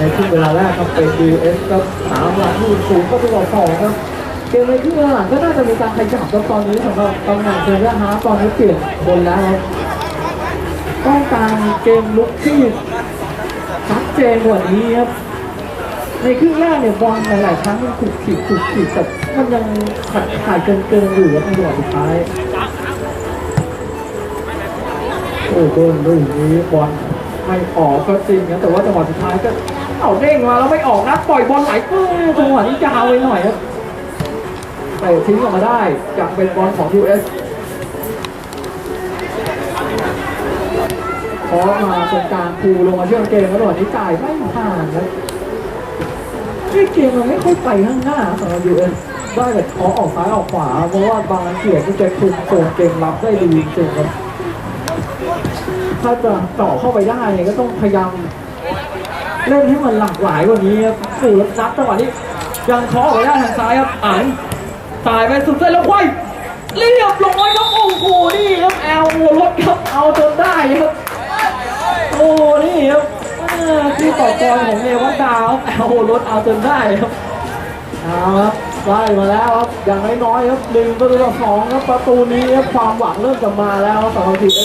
ในช่วงเวลาแรกครับเป็น US ครับสามหลังลูกสูงก็ตัวสองครับเกมในช่งเวลาหลังก็น่าจะมีการขยับครับตอนนี้สำหรับตำแหน่งเซนเตอร์ฮาร์ตอนนี้เปลี่ยนคนแล้วครับต้องการเกมลุกที่ชัดเจนกว่านี้ครับในครึ่งแรกเนี่ยบอลหลายๆครั้งมันถูกขีดถูกขีดแต่มันยังขาดขาดเกินเกินๆอยู่ครับในจัวสุดท้ายโอ้โหลูกนี้บอล ไม่ออกก็จริงนะแต่ว่าจังหวะสุดท้ายก็เอาเด้งมาแล้วไม่ออกนะปล่อยบอลไหลเอ้ยจังหวะนี้ยาวไปหน่อยครับแต่ทิ้งออกมาได้จากเป็นบอลของ US พอมาตรงกลางคูลงมาเชื่อมเกมแล้วจังหวะนี้จ่ายไม่ผ่านครับที่เกมมันไม่ค่อยไปข้างหน้าสำหรับ US ได้แต่ขอออกซ้ายออกขวาเพราะว่าบางเกียร์ที่จะคุมโซนเกมรับได้ดีจริงครับ ถ้าจะต่อเข้าไปได้เนี่ยก็ต้องพยายามเล่นให้มันหลากหลายกว่านี้ครับสู่แล้วนัดจังหวะนี้ยังเคาะออกไปได้ทางซ้ายครับอ่านสายไปสุดเส้นแล้วควายเรียบร้อยครับโอ้โหนี่ครับแอลรถครับเอาจนได้ครับโอ้นี่ครับที่ต่อกรของเนวัตดาวครับแอลรถเอาจนได้ครับเอาครับได้มาแล้วครับอย่างน้อยๆครับหนึ่งประตูต่อสองครับประตูนี้ครับความหวังเริ่มจะมาแล้วสำหรับทีม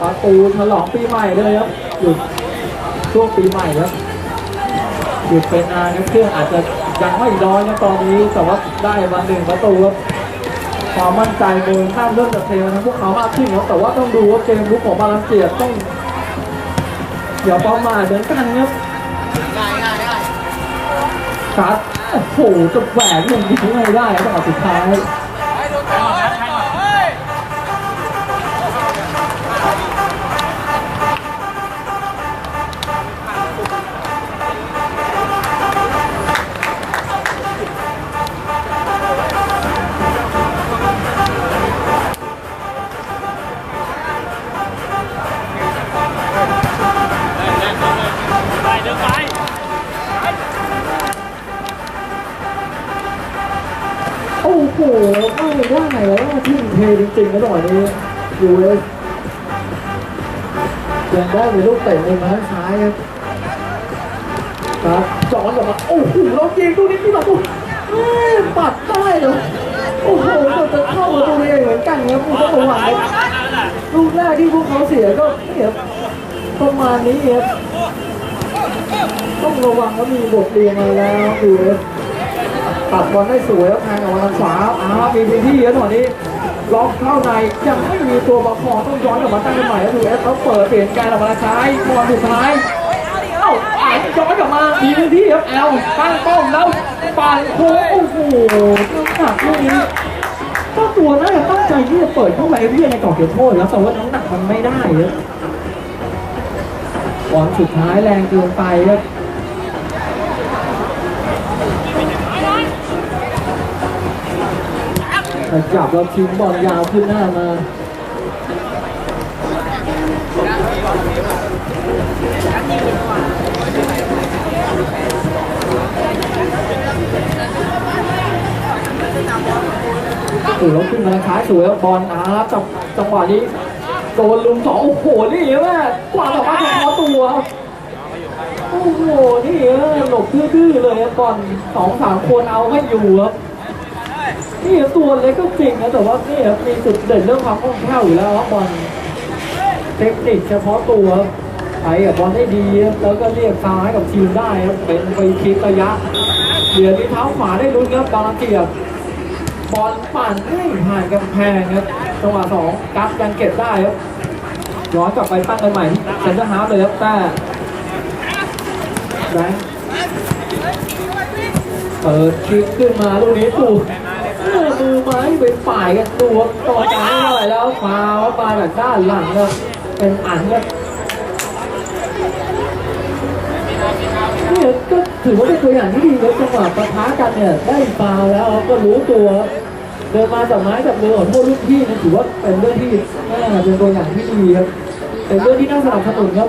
ประตูฉลองปีใหม่เลยครับหยุดช่วงปีใหม่ครับหยุดเป็นนานครับเครื่องอาจจะยังไม่ร้อนนะตอนนี้แต่ว่าได้มาหนึ่งประตูครับความมั่นใจโดยข้ามเริ่มจากเทมาทั้งพวกเขามากขึ้นครับแต่ว่าต้องดูว่าเกมลุกของบาลานเซียต้องอย่าประมาทเหมือนกันครับครับโอ้โหจะแหวกลงยิงไม่ได้จังหวะสุดท้าย จริงนะจังหวะนี้ยูเอสยังได้เป็นลูกเตะมุมทางซ้ายครับครับจอนกลับมาโอ้โหเรายิงตรงนี้ที่ประตูเอ้ยปัดได้เลยโอ้โหเกือบจะเข้าประตูเองเหมือนกันครับผู้ต้องระวังครับลูกแรกที่พวกเขาเสียก็เนี่ยประมาณนี้ครับต้องระวังว่ามีบทเรียนมาแล้วยูเอตัดบอลได้สวยแล้วแทงออกมาทางขวาอ้าวมีพื้นที่เยอะหน่อยนี้ ล็อกเข้าในยังไม่มีตัวประคอต้องย้อนกลับมาตั้งใหม่แล้วดูเอสเขาเปิดเปลี่ยนการออกมาทางซ้บอลสุดท้ายเอ้าอ่านย้อนกลับมามีพื้นที่ครับแอลตั้งป้อมแล้วปั่นโค้งโอ้โหน้ำหนักลูกนี้เจ้าตัวน่าจะตั้งใจที่จะเปิดเข้าไปเพื่อยในกรอบเขตโทษแล้วแต่ว่าน้ำหนักมันไม่ได้ครับบอลสุดท้ายแรงเกินไปครับ ขยับแล้วทิ้งบอลยาวขึ้นหน้ามาโอ้โหขึ้นมาท้ายสวยบอลอาจังจังหวะนี้โดนลุมสองโอ้โหนี่แม่กวาดออกมาถึงคอตัวโอ้โหนี่เออหลบดื้อๆเลยบบอลสองสามคนเอาไม่อยู่ครับ นี่ตัวเล็กก็จริงนะแต่ว่านี่ครับมีจุดเด่นเรื่องความคล่องแคล่วอยู่แล้วครับบอลเทคนิคเฉพาะตัวครับไปกับบอลได้ดีแล้วก็เรียกซ้ายกับทีมได้ครับเป็นฟรีคิกระยะเหลือที่เท้าขวาได้ลุ้นครับบาลานเกียบบอลปั่นไม่ผ่านกำแพงครับจังหวะสองกัฟยังเก็บได้ครับย้อนกลับไปตั้งกันใหม่เซนเตอร์ฮาร์ฟเลยครับแต่แบงเปิดคลิกขึ้นมาลูกนี้ตู่ มือไม้เป็นฝ่ายกันตัวต่อจากนี้หน่อยแล้วฟาวปลาจากด้านหลังครับเป็นอันครับเนี่ยก็ถือว่าเป็นตัวอย่างที่ดีครับจังหวะปะทะกันเนี่ยได้ฟาวแล้วก็รู้ตัวเดินมาจากไม้จากมือของพวกรุ่นพี่นะถือว่าเป็นเรื่องที่น่าเป็นตัวอย่างที่ดีครับเป็นเรื่องที่น่าสนับสนุนครับ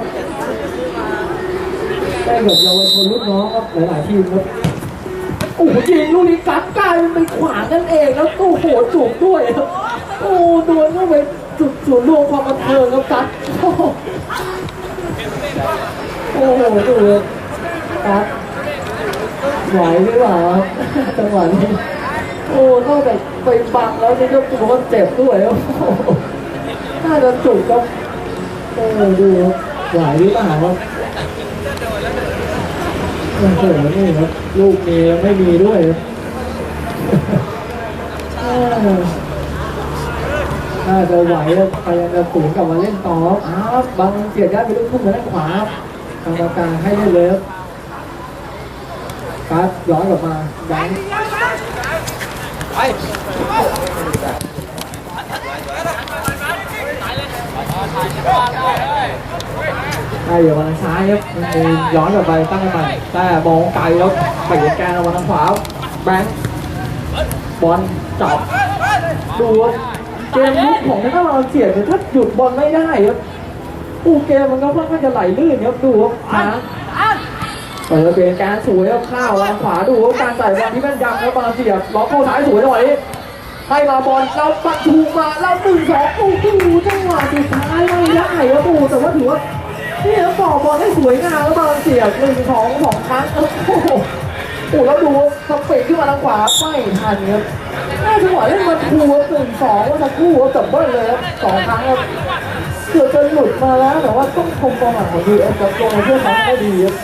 ได้กับเยาวชนรุ่นน้องครับหลายๆทีมครับ โอ้โหยิงลูกนี้กลับกลายเป็นขวางกันเองแล้วโอ้โหจุกด้วยครับโอ้โดนเข้าไปจุดศูนย์รวมความบันเทิงครับกัดโอ้โหโอ้โหดูครับไหวหรือเปล่าจังหวะนี้โอ้นอกจากไปบังแล้วนี่ก็ถือว่าเจ็บด้วยโอ้โหน่าจะจุกครับโอ้ดูไหวหรือเปล่าครับ โอ้โหนี่ครับลูกเมียไม่มีด้วยครับเออน่าจะไหวครับพยายามจะฝืนกลับมาเล่นต่อครับอ้าวบางเสียด้านไปลูกทุ่งมาด้านขวากรรมการให้เล่นเลยครับย้อนกลับมาดังไป ด้อยู่วันทางซ้ายครับย้อนกลับไปตั้งกันใหม่แต่มองไกลแล้วไปยังแกนเอาวันทางขวาแบงค์บอลจับดูเกมลุกของนักบอลเสียเนี่ยถ้าหยุดบอลไม่ได้ครับอู้เกมมันก็ค่อนข้างจะไหลลื่นครับดูครับช้าเปิดเป็นการสวยครับข้าววางขวาดูการใส่บอลที่แม่นยำครับบอลเสียบล็อกเข้าซ้ายสวยจังหวะนี้ให้มาบอลเราปัดถูกมาเราหนึ่งสองโอ้โหจังหวะสุดท้ายไม่ได้ครับโอ้แต่ว่าถือว่า นี่ครับต่อบอลได้สวยงามแล้วบอลเสียบหนึ่งสองสองครั้งโอ้โหโอ้แล้วดูสเปกขึ้นมาทางขวาไม่ทันครับน่าจังหวะเล่นมันคูครับหนึ่งสองว่าจะคู่ครับจับเบิ้ลเลยครับสองครั้งครับเกือบจะหลุดมาแล้วแต่ว่าต้องชมกองหลังของดีเอฟกับลงมาเพื่อเขาได้ดีครับ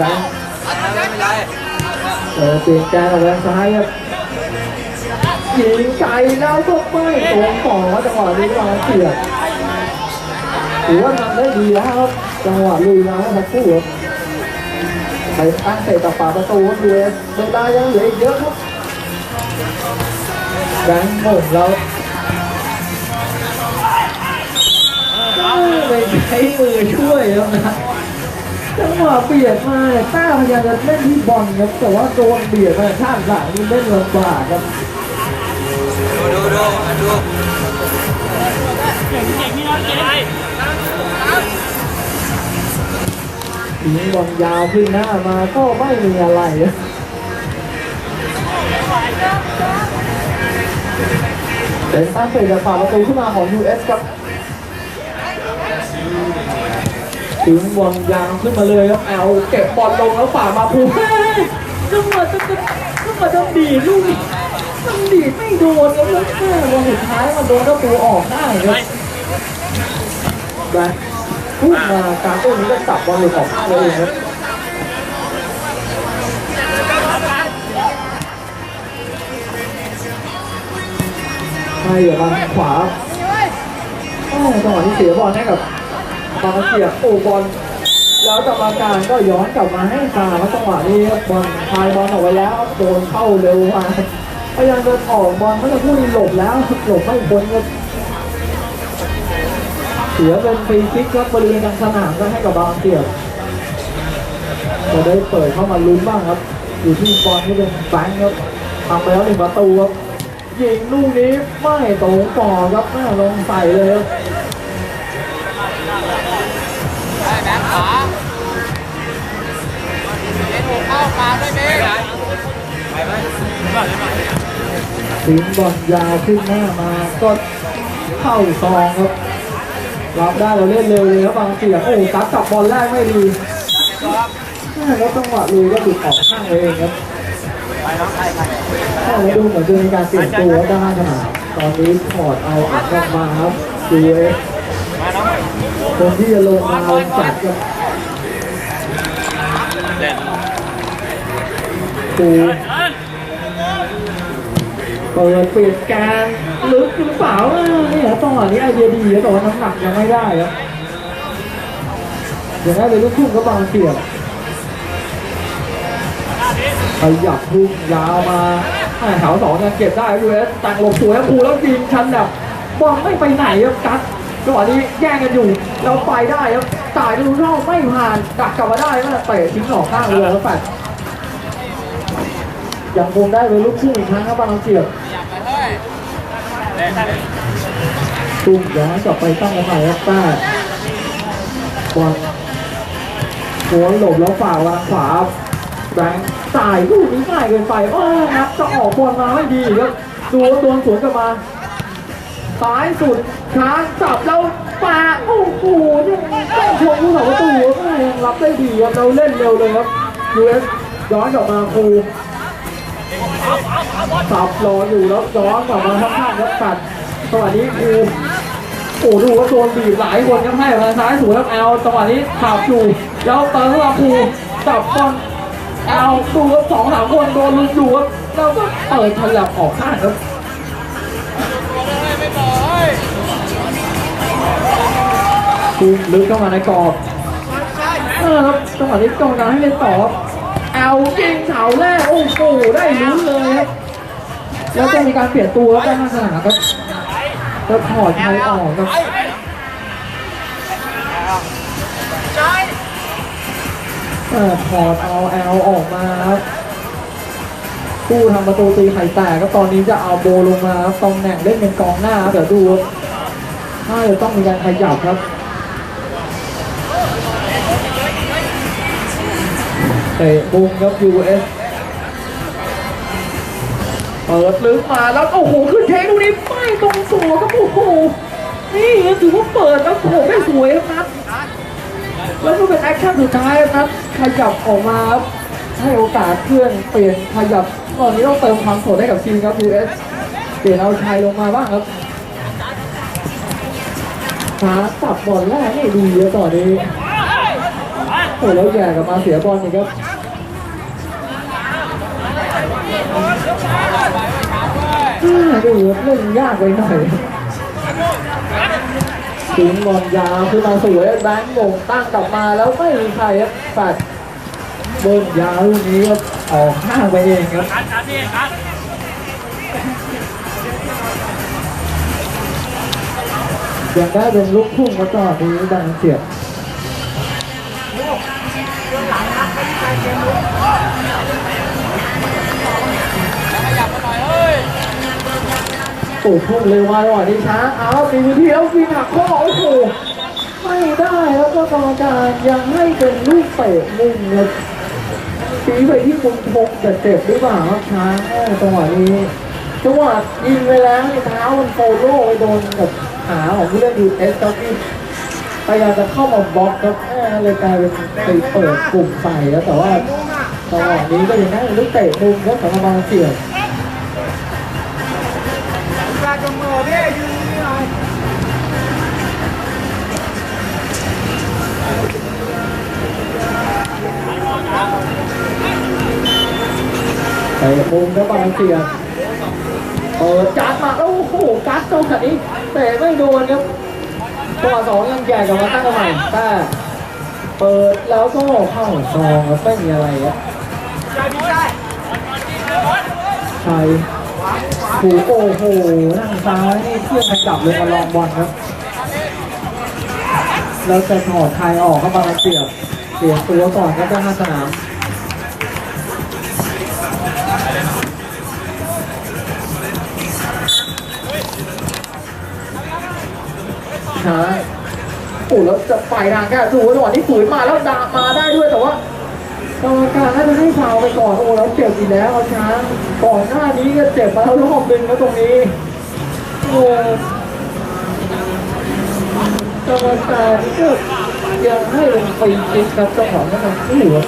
ยังเออเปลี่ยนแกนออกไปทางซ้ายครับยิงไกลแล้วก็ไม่ตรงต่อจังหวะนี้บอลเสียบ ถือว่าทำได้ดีแล้วครับจังหวะลุยมาแล้วทั้งคู่ครับไปตั้งเตะต่อฝาประตูดูเลยเวลายังเหลืออีกเยอะครับแบงค์หม่งแล้วไปใช้มือช่วยครับนะจังหวะเบียดมาต้าพยายามจะเล่นที่บอลครับแต่ว่าโดนเบียดมาข้างหลังนี่เล่นลำบากครับดูดูดูดู เก่งเก่งพี่น้งบอลยาวขึ้นหน้ามาก็ไม่มีอะไรเป็นตั้งเตะจากฝั่งประตูขึ้นมาของ US ครับถึงบอลยาวขึ้นมาเลยครับเอาเก็บบอลลงแล้วฝ่ามาภูเฮ้ยจังหวะจะจะจังหวะจะดีลูกมันดีไม่โดนแล้วแม่วันสุดท้ายมันโดนประตูออกได้ครับ แบงค์พูดมาการต้นนี้ก็จับบอลเลยของข้างเลยครับใช่อย่าบางขวาโอ้จังหวะที่เสียบอลให้กับบางเสียโอ้บอลแล้วกรรมการก็ย้อนกลับมาให้ตาว่าจังหวะนี้บอลพายบอลออกไปแล้วโดนเข้าเร็วมาพยายามจะออกบอลไม่จะพูดหลบแล้วหลบไม่พ้นครับ สียเป็นฟรีคิกครับบริเวณกลางสนามก็ให้กับบางเสียบจะได้เปิดเข้ามาลุ้นบ้างครับ อยู่ที่บอลที่เป็นแบงค์ครับทำไปแล้วหนึ่งประตูครับยิงลูกนี้ไม่ตรงต่อครับแม่ลงใส่เลยครับได้แบงค์ขวาเล่นหัวเข้าปาด้วยเมย์ไปไหมทิ้งบอลยาวขึ้นหน้ามาก็เข้าซองครับ รับได้เราเล่นเร็วเลยครับบางเสียโอ้ตัดจับบอลแรกไม่ดีแล้วจังหวะลุยก็หลุดออกข้างเองครับถ้าเราดูเหมือนจะมีการเปลี่ยนตัวด้านสนามตอนนี้ถอดเอาอัดออกมาครับดูเอมาน้องคนที่จะลงมาลงจัดครับเล่นดูเปิดเปลี่ยนการ ลึกหรือเปล่าอะเนี่ยตอนนี้ไอเดียดีแต่ว่าน้ำหนักยังไม่ได้ครับอย่างนั้นเลยลูกทุ่งก็บางเสียบขยับทุ่งยาวมาแถวสองยังเก็บได้ยูเอสต่งหลบสวยครับครูแล้วยิงชันแบบบอลไม่ไปไหนครับกัดจังหวะนี้แย่งกันอยู่เราไปได้ครับจ่ายดูรอบไม่ผ่านดักกลับมาได้แล้วเตะทิ้งออกข้างเรือแล้วแปดยังคงได้เลยลูกทุ่งอีกครั้งครับบางเสียบ ตุ้มย้อนกลับไปตั้งกันใหม่ครับต้าบอลหัวหลบแล้วฝ่าวางขวาแบงค์จ่ายลูกนี้ง่ายเกินไปโอ้นับจะออกบอลมาไม่ดีครับดูว่าโดนสวนกลับมาซ้ายสุดช้างจับแล้วปาโอ้โหยังต้องชมผู้สาประตูยังรับได้ดีครับเราเล่นเร็วเลยครับยูเอสย้อนกลับมาครู สับรออยู่แล้วย้อนกลับมาข้างๆครับตัดสวัสดีครูโอ้ดูว่าโดนบีบหลายคนครับให้มาซ้ายสวยครับแอลจังหวะนี้ขับอยู่แล้วเติมเข้ามาครูจับบอลแอลดูครับสองสามคนโดนลุมอยู่ครับแล้วก็เปิดฉลับออกข้างครับคูลึกเข้ามาในกรอบเออครับจังหวะนี้กองกลางให้เล่นต่อบเอายิงเสาแรกโอ้โหได้ลุ้นเลยครับ แล้วก็มีการเปลี่ยนตัวครับด้านหน้าสนามครับแล้วถอดไทยออกครับใช่เออถอดเอาแอลออกมาครับผู้ทำประตูตีไข่แตกก็ตอนนี้จะเอาโบลงมาครับตำแหน่งเล่นเป็นกองหน้าเดี๋ยวดูครับถ้าจะต้องมีการขยับครับเตะบุงครับ US เปิดลึกมาแล้วโอ้โหขึ้นเทคดูนี้ไม่ตรงตัวครับโอ้โหนี่ถือว่าเปิดแล้วโผล่ได้สวยครับแล้วก็เป็นแอคชั่นสุดท้ายครับขยับออกมาให้โอกาสเพื่อนเปลี่ยนขยับตอนนี้ต้องเติมความสดให้กับทีมครับ US เปลี่ยนเอาชัยลงมาบ้างครับขาตับบอลแรกนี่ดีเลยต่อนนี้โอ้แล้วแย่กับมาเสียบอลอีกครับ ดูเล่นยากไปหน่อยถึงบอลยาวขึ้นมาสวยแบงค์มงตั้งกลับมาแล้วไม่มีใครครับปัดเบิ้ลยาวลูกนี้ครับออกข้างไปเองครับยังได้เป็นลูกพุ่งมาต่อนี้ดังเสียบ โอ้พุ่งเร็วมาจัวะนี้ช้าเอาตีมือที่แล้วฟีหักข้อโอ้โหไม่ได้แล้วก็กรรมการยังให้เป็นลูกเตะมุมครับตีไปที่มุมทงแต่เจ็บหรือเปล่าครับช้างโอ้จังหวะนี้จังหวะยิงไปแล้วนี่เท้ามันโฟโล่ไปโดนกับขาของผู้เล่นยูเอสครับที่พยายามจะเข้ามาบล็อกครับแม่เลยกลายเป็นไปเปิดกลุ่มใส่แล้วแต่ว่าจังหวะนี้ก็ยังได้เป็นลูกเตะมุมครับสำหรับบางเสี่ยง ตะมุมครับบางเสียเปิดจัดมาแล้วโอ้โหกัดจังหวะนี้เตะไม่โดนครับตัวสองยังแก่กลับมาตั้งใหม่แต่เปิดแล้วก็เข้าซองครับไม่มีอะไรครับใช่พี่ใช่ใช่ถูโอ้โหนั่งซ้ายนี่เพื่อนขจับเลยมาลองบอลครับแล้วจะถอดไทยออกเข้ามาเสียบเสียบตัวก่อนครับด้านหน้าสนาม ช้าโอ้แล้วจะไปทางแค่ดูจังหวะที่ฝืนมาแล้วดามาได้ด้วยแต่ว่ากรรมการน่าจะให้ฟาวไปก่อนโอ้แล้วเจ็บอีกแล้วเอาช้างก่อนหน้านี้ก็เจ็บมาแล้วรอบนึงแล้วตรงนี้โอ้กรรมการก็ยังให้ลงฟรีคิกครับจังหวะนั้นมันสู้ครับ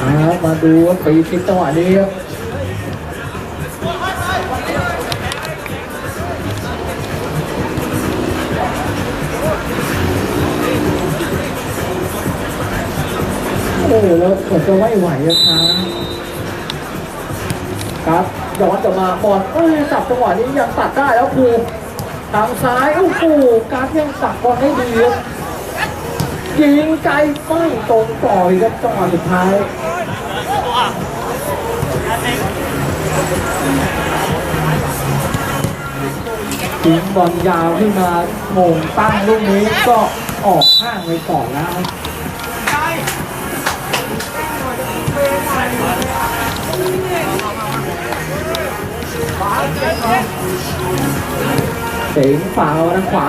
เอามาดูว่าฟรีคิกจังหวะนี้ครับโอ้แล้วเหมือนจะไม่ไหวอะครับครับย้อนกลับมาบอลเอ้ยจับจังหวะนี้ยังตัดได้แล้วครูทางซ้ายโอ้โหการยังตัดบอลได้ดีครับยิงไกลไม่ตรงต่อยครับจังหวะสุดท้าย ทิ้งบอลยาวขึ้นมาโหม่งตั้งลูกนี้ก็ออกข้างไปก่อนแล้วขวาเสียงฝาวทางขวา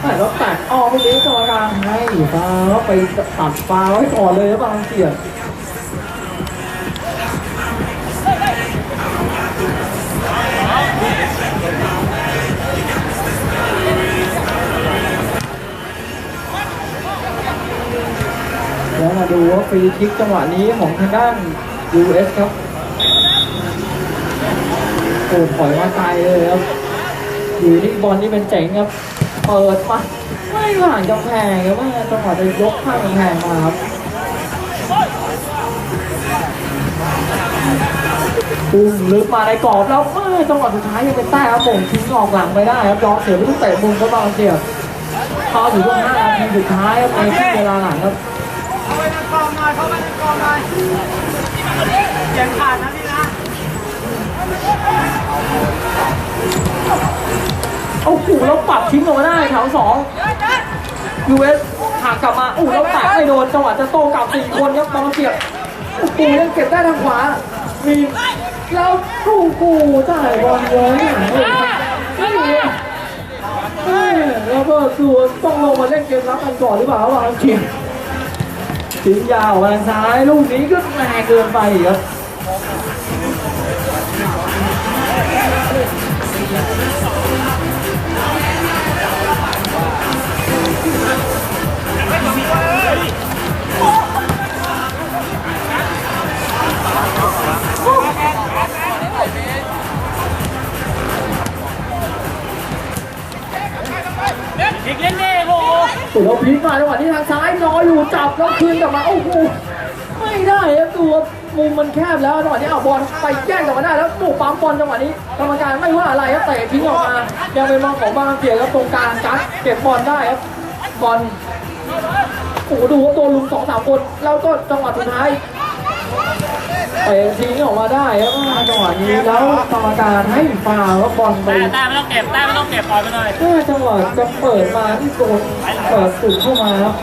แต่แล้วแตกออกไปเลี้ยงกรรมการให้ฟ้าไปตัดฟ้าไว้ก่อนเลยนะบางเกียร์ แล้วมาดูว่าฟรีคิกจังหวะนี้ของทางด้าน US ครับโอ้ถอยมาไกลเลยครับอยู่ที่บอลนี่เป็นเจ๋งครับ เปิดมาไม่ผ่านกำแพงครับว่าจังหวะจะยกข้ามกำแพงมาครับปุ่มลึกมาในกรอบแล้วเมื่อจังหวะสุดท้ายยังเป็นใต้ครับผมทิ้งออกหลังไปได้ครับยอมเสียไปทุกเตะมุมก็บางเสียพอถึงช่วง5นาทีสุดท้ายครับในช่วงเวลาหลังครับ กองหน่อยเข้าไปในกองหน่อยเสียงขาดนะพี่นะโอ้โหแล้วปัดทิ้งออกมาได้แถวสอง US หักกลับมาโอ้แล้วแตะไม่โดนจังหวะจะโต้กลับสี่คนครับบอลเสียบโอ้โหยังเก็บได้ทางขวามีแล้วโอ้โหจ่ายบอลเลยไม่แล้วก็ดูต้องลงมาเล่นเกมรับกันก่อนหรือเปล่าบางเกียร์ ถึงยาวมาทางซ้ายลูกนี้ก็แรงเกินไปอีกครับ พลิกมาจังหวะนี้ทางซ้ายน้อยอยู่จับแล้วคืนกลับมาโอ้โหไม่ได้ครับตัวมุมมันแคบแล้วจังหวะนี้เอาบอลไปแย่งกลับมาได้แล้วปูปั๊มบอลจังหวะนี้กรรมการไม่ว่าอะไรครับเตะทิ้งออกมา ยังเป็นบอลของบางเกียร์ครับตรงกลางกัดเก็บบอลได้ครับบอลโอ้โหดูว่าตัวลุมสองสามคนแล้วก็จังหวะสุดท้าย เตะทิ้งออกมาได้ครับจังหวะนี้แล้วกรรมการให้ฟาวล์ครับบอลไปแต้แต้ไม่ต้องเก็บแต้ไม่ต้องเก็บปล่อยไปหน่อยถ้าจังหวะจะเปิดมาที่โดนเปิดสุดเข้ามาครับ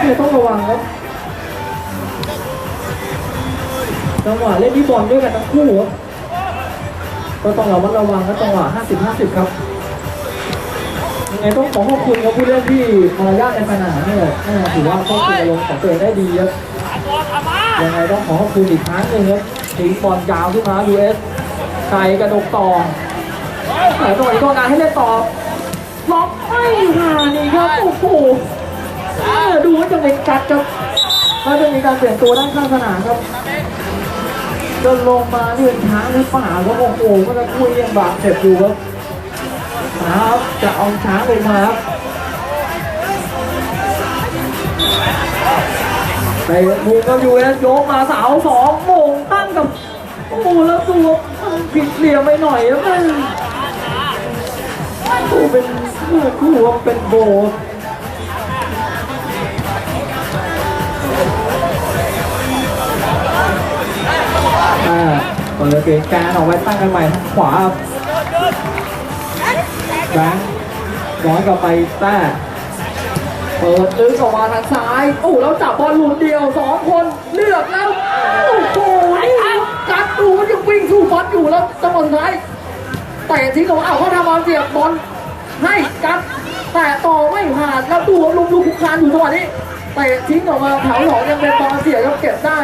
เนี่ยต้องระวังครับจังหวะเล่นที่บอลด้วยกันทั้งคู่ครับก็ต้องระมัดระวังครับจังหวะ 50-50 ครับยังไงต้องขอขอบคุณครับผู้เล่นที่มารยาทในสนามเนี่ยแม่ถือว่าควบคุมอารมณ์ของตัวเองได้ดีครับ ยังไงต้องขอขอบคุณอีกครั้งหนึ่งครับทิ้งบอลยาวขึ้นมา US ใส่กระดกต่อแต่ตัวนี้ก็งานให้เล่นต่อล็อกไม่ผ่านี่ครับโอ้โหเออดูว่าจะเป็นกัดครับก็จะมีการเปลี่ยนตัวด้านข้างสนามครับจนลงมาเป็นช้างหรือเปล่าครับโอ้โหก็จะคุยยังบาดเจ็บอยู่ครับครับจะเอาช้างลงมาครับ ไปมุมก็อยู่แล้วโยกมาสาวสองมงตั้งกับโอ้แล้วตัวผิดเหลี่ยมไปหน่อยแล้วมันโอ้เป็นเมื่อคู่เป็นโบอ่าเปิดเกมการออกไว้ตั้งกันใหม่ทางขวาครับแบงค์ย้อนกลับไปต้ เปิดลึกออกมาทางซ้ายโอ้แล้วจับบอลหลุดเดียวสองคนเลือกแล้วโอ้โหนี่กัดดูมันยังวิ่งสู้ฟัดอยู่แล้วจังหวะสุดท้ายเตะทิ้งออกมาเอาเขาทำบอลเสียบบอลให้กัดแต่ต่อไม่ผ่านแล้วดูว่าลุมลูกคุกคานอยู่จังหวะนี้เตะทิ้งออกมาแถวสองยังเป็นบอลเสียครับเก็บได้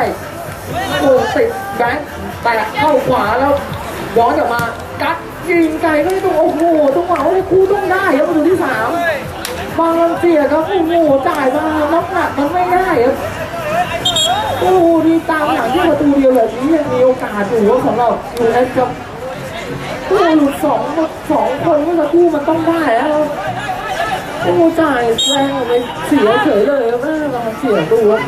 โอ้ติดแบงค์แตะเข้าขวาแล้วย้อนกลับมากัดยิงไกลก็ไม่ต้องโอ้โหจังหวะว่าคู่ต้องได้ครับประตูที่สาม บางรังเสียครับโอ้โหจ่ายมาน้ำหนักมันไม่ได้ครับโอ้โหดีตามหลังที่ประตูเดียวแบบนี้ยังมีโอกาสอยู่ว่าสำหรับยูเอสครับโอ้หลุดสองสองคนเมื่อสักครู่มันต้องได้แล้วโอ้จ่ายแรงออกไปเสียเฉยเลยครับแม่บางเสียดูครับ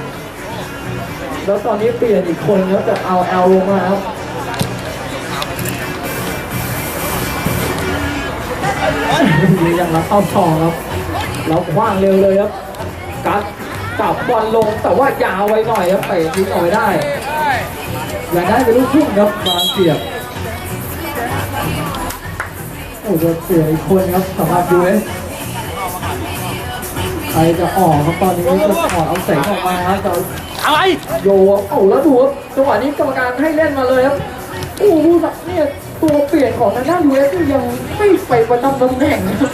แล้วตอนนี้เปลี่ยนอีกคนครับจะเอาแอลลงมาครับยังรับเข้าทองครับ แล้วคว้างเร็วเลยครับ กัดจับบอลลงแต่ว่ายาวไว้หน่อยครับเตะทิ้งออกไปได้อย่าได้เป็นลูกทุ่งครับบางเสียบโอ้โหเสียอีกคนครับสำหรับยูเอสใครจะออกครับตอนนี้จะถอดเอาแสงออกมาครับจะอะไรโยโอ้แล้วดูครับจังหวะนี้กรรมการให้เล่นมาเลยครับโอ้ผู้สเนี่ยตัวเปลี่ยนของทางด้านยูเอสยังไม่ไปประจำตำแหน่งครับ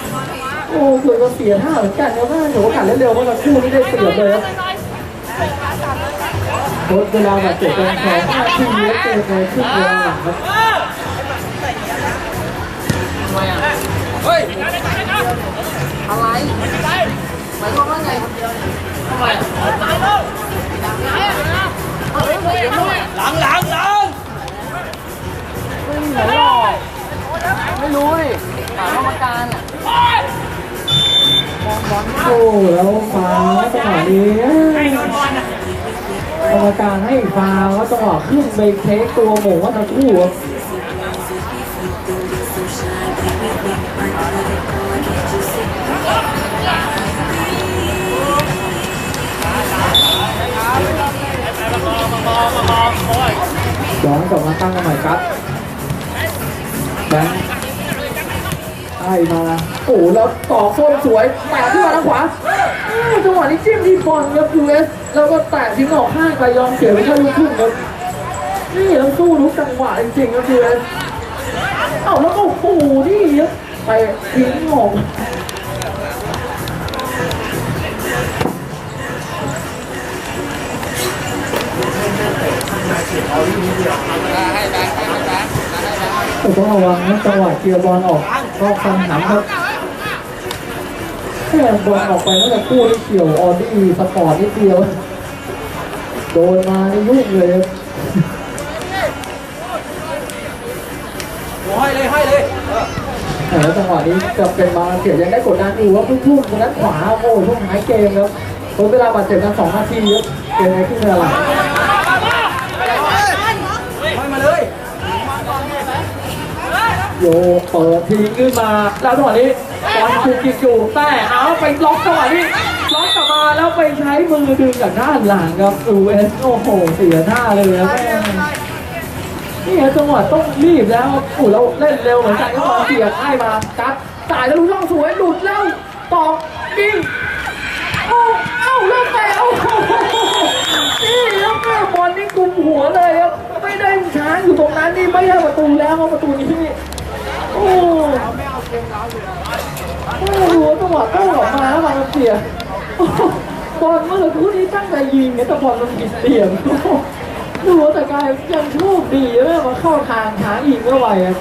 โอ้เกิดมาเสียท่าเหมือนกันนะว่าหนูกัดเร็วๆเมื่อสักครู่นี่ได้เปรียบเลยครับลดเวลาบาดเจ็บกันของหน้าที่ยูเอสเกมในครึ่งเวลาครับเฮ้ยอะไรหมายความว่าไงทำไมเฮ้ยเฮ้ยเฮ้ยหลังหลังหลังไหนหรอกไม่รู้ดิถามกรรมการอะ โอ้แล้วฟ้าจังหวะนี้กรรมการให้ฟาแล้วจังหวะขึ้นไปเทคตัวหมูว่าทั้งคู่ครับย้อนกลับมาตั้งกันใหม่ครับแบงค์ ไอ้มา โอ้แล้วต่อโค้งสวยแตะที่มาทางขวาอื้อจังหวะนี้จิ้มที่บอลครับยูเอสแล้วก็แตะทิ้งออกข้างไปยอมเสียไปแค่ลูกครึ่งครับนี่แล้วสู้รู้จังหวะจริงๆครับยูเอสเอ้าแล้วก็โอ้โหนี่ครับไปทิ้งออกแต่ต้องระวังนะจังหวะเกียร์บอลออก ก็ฟันหำครับแค่บอลออกไปแล้วแต่กู้ได้เกี่ยวออดี้สปอร์ตนิดเดียว โดนมานี่ยุ่งเลยครับให้เลยให้เลยแต่แล้วจังหวะนี้จะเป็นบาลานเสียยังได้กดดันอยู่ว่าพุ่งๆตรงนั้นขวาโอ้ยช่วงท้ายเกมครับทดเวลาบาดเจ็บกันสองนาทีครับเกมในครึ่งเวลา โยเปิดทิ้งขึ้นมา แล้วจังหวะนี้บอลถูกกิกอยู่แต่เอาไปล็อกจังหวะนี้ล็อกกลับมาแล้วไปใช้มือดึงจากด้านหลังครับอูเอสโอ้โหเสียท่าเลยนะแม่งนี่ฮะจังหวะต้องรีบแล้วโอ้แล้วเล่นเร็วเหมือนกันก็มาเสียให้มากัดจ่ายแล้วลูกช่องสวยหลุดแล้วตอกยิงเอ้าเอ้าเลิกไปเอ้านี่แล้วแม่บอลนี่กุมหัวเลยครับไม่ได้ช้างอยู่ตรงนั้นนี่ไม่ใช่ประตูแล้วประตูนี้ โอ้โอ้โหจังหวะโต้ออกมาแล้วมาเสียบอลเมื่อสักครู่นี้ตั้งใจยิงเนี่ยแต่บอลมันผิดเตียมดูว่าแต่กายยังโชคดีเลยมาเข้าทางช้างอีกเมื่อไหร่ะ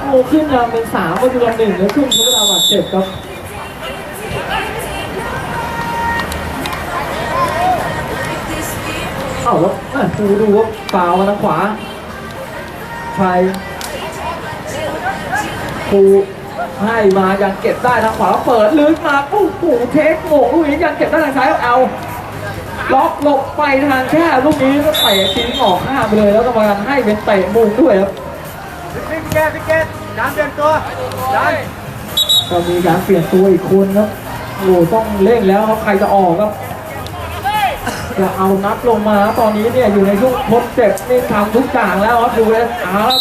โอ้ขึ้นนำเป็นสามประตูต่อหนึ่งแล้วขึ้นทุกเวลาบาดเจ็บครับเอ้าแล้วดูดูว่าฟาวมาทางขวาใคร ครูให้มายังเก็บได้ทางขวาเปิดลึกมาโอ้โหเทคโหมงลูกนี้ยังเก็บได้ทางซ้ายเอาล็อกหลบไปทางแค่ลูกนี้ก็เตะทิ้งออกข้ามไปเลยแล้วก็มาให้เป็นเตะมุมด้วยครับพี่เกตพี่เกตจานเปลี่ยนตัวจานก็มีการเปลี่ยนตัวอีกคนครับโอ้ต้องเร่งแล้วครับใครจะออกครับจะเอานัดลงมาตอนนี้เนี่ยอยู่ในช่วงทดเจ็บนี่ทำทุกอย่างแล้วครับดูเลยเอาครับ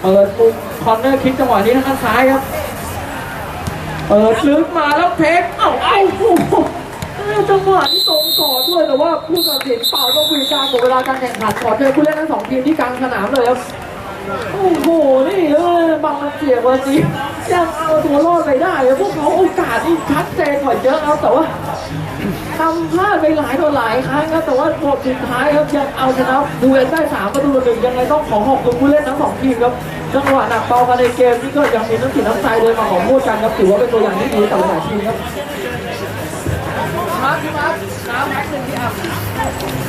เปิดมุมคอนเนอร์คิกจังหวะนี้ทางด้านซ้ายครับ เปิดลึกมาแล้วเทคเอ้าเอ้าโอ้โหจังหวะที่ตรงต่อด้วยแต่ว่าผู้ตัดสินเป่าต้องคุยการหมดเวลาการแข่งขันขอเชิญผู้เล่นทั้งสองทีมที่กลางสนามเลยครับโอ้โห นี่เออบางมันเสียวันนี้ยังเอาตัวรอดไปได้พวกเขาโอกาสที่ชัดเจนกว่าเยอะครับแต่ว่า ทำพลาดไปหลายต่อหลายครั้งครับแต่ว่าบทสุดท้ายครับยังเอาชนะดูเอ็นได้สามประตูต่อหนึ่งยังไงต้องขอขอบคุณผู้เล่นทั้งสองทีมครับจังหวะหนักเบากันในเกมนี่ก็ยังมีน้ำจิตน้ำใจเลยมาขอโทษกันครับถือว่าเป็นตัวอย่างที่ดีต่อหลายทีมครับมาร์คมาร์คน้ำแม็กซ์หนึ่งที่อะ